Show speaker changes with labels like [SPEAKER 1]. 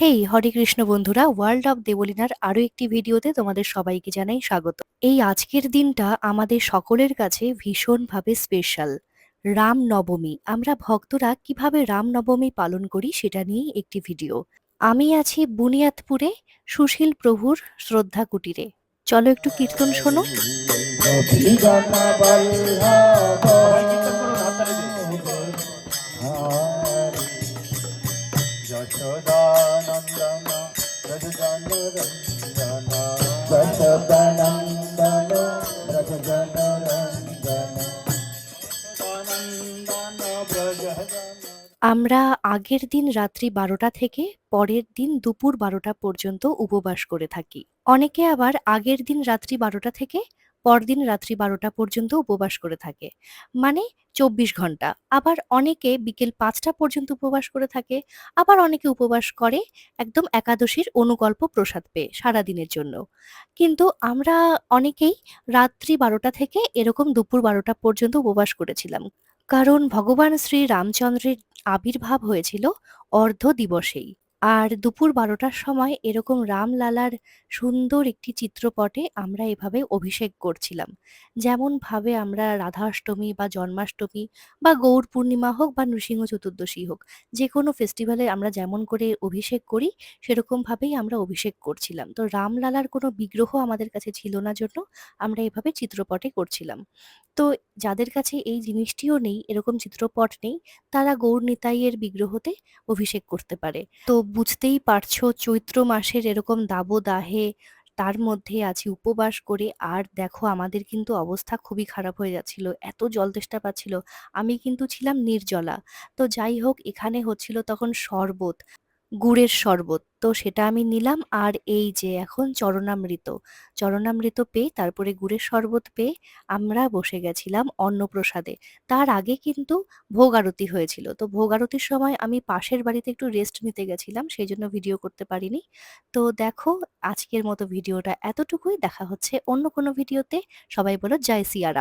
[SPEAKER 1] হেই হরে কৃষ্ণ বন্ধুরা world of দেবলিনার আরও একটি ভিডিওতে তোমাদের সবাইকে জানাই স্বাগত। এই আজকের দিনটা আমাদের সকলের কাছে ভীষণভাবে স্পেশাল রাম নবমী আমরা ভক্তরা কীভাবে রাম নবমী পালন করি সেটা নিয়েই একটি ভিডিও। আমি আছি বুনিয়াদপুরে সুশীল প্রভুর শ্রদ্ধা কুটিরে। চলো একটু কীর্তন শোনো। আমরা আগের দিন রাত্রি বারোটা থেকে পরের দিন দুপুর বারোটা পর্যন্ত উপবাস করে থাকি। অনেকে আবার আগের দিন রাত্রি বারোটা থেকে পরদিন রাত্রি বারোটা পর্যন্ত উপবাস করে থাকে। মানে চব্বিশ ঘণ্টা। আবার অনেকে বিকেল পাঁচটা পর্যন্ত উপবাস করে থাকে। আবার অনেকে উপবাস করে একদম একাদশীর অনুকল্প প্রসাদ পেয়ে সারাদিনের জন্য। কিন্তু আমরা অনেকেই রাত্রি বারোটা থেকে এরকম দুপুর বারোটা পর্যন্ত উপবাস করেছিলাম। কারণ ভগবান শ্রী রামচন্দ্রের আবির্ভাব হয়েছিল অর্ধ দিবসেই। আর দুপুর বারোটার সময় এরকম রামলালার সুন্দর একটি চিত্রপটে আমরা এভাবে অভিষেক করছিলাম। যেমন ভাবে আমরা রাধাষ্টমী বা জন্মাষ্টমী বা গৌর পূর্ণিমা হোক বা নৃসিংহ চতুর্দশী হোক যে কোনো ফেস্টিভ্যালে আমরা যেমন করে অভিষেক করি সেরকম ভাবেই আমরা অভিষেক করছিলাম। তো রামলালার কোনো বিগ্রহ আমাদের কাছে ছিল না জন্য আমরা এভাবে চিত্রপটে করছিলাম। তো যাদের কাছে এই জিনিসটিও নেই, এরকম চিত্রপট নেই, তারা গৌর নিতাইয়ের বিগ্রহতে অভিষেক করতে পারে। তো বুঝতেই পারছ, চৈত্র মাসের এরকম দাবদাহে তার মধ্যে আছি উপবাস করে আর দেখো আমাদের কিন্তু অবস্থা খুবই খারাপ হয়ে যাচ্ছিল, এত জল তেষ্টা পাচ্ছিল, আমি কিন্তু ছিলাম নির্জলা। তো যাই হোক, এখানে হচ্ছিল তখন শরবত। গুড়ের শরবত। তো সেটা আমি নিলাম আর এই যে এখন চরণামৃত। চরণামৃত পেয়ে তারপরে গুড়ের শরবত পেয়ে আমরা বসে গেছিলাম অন্নপ্রসাদে। তার আগে কিন্তু ভোগ আরতি হয়েছিল। তো ভোগ আরতির সময় আমি পাশের বাড়িতে একটু রেস্ট নিতে গেছিলাম সেই জন্য ভিডিও করতে পারিনি। তো দেখো, আজকের মতো ভিডিওটা এতটুকুই। দেখা হচ্ছে অন্য কোনো ভিডিওতে সবাই বলো, জয় সিয়ারা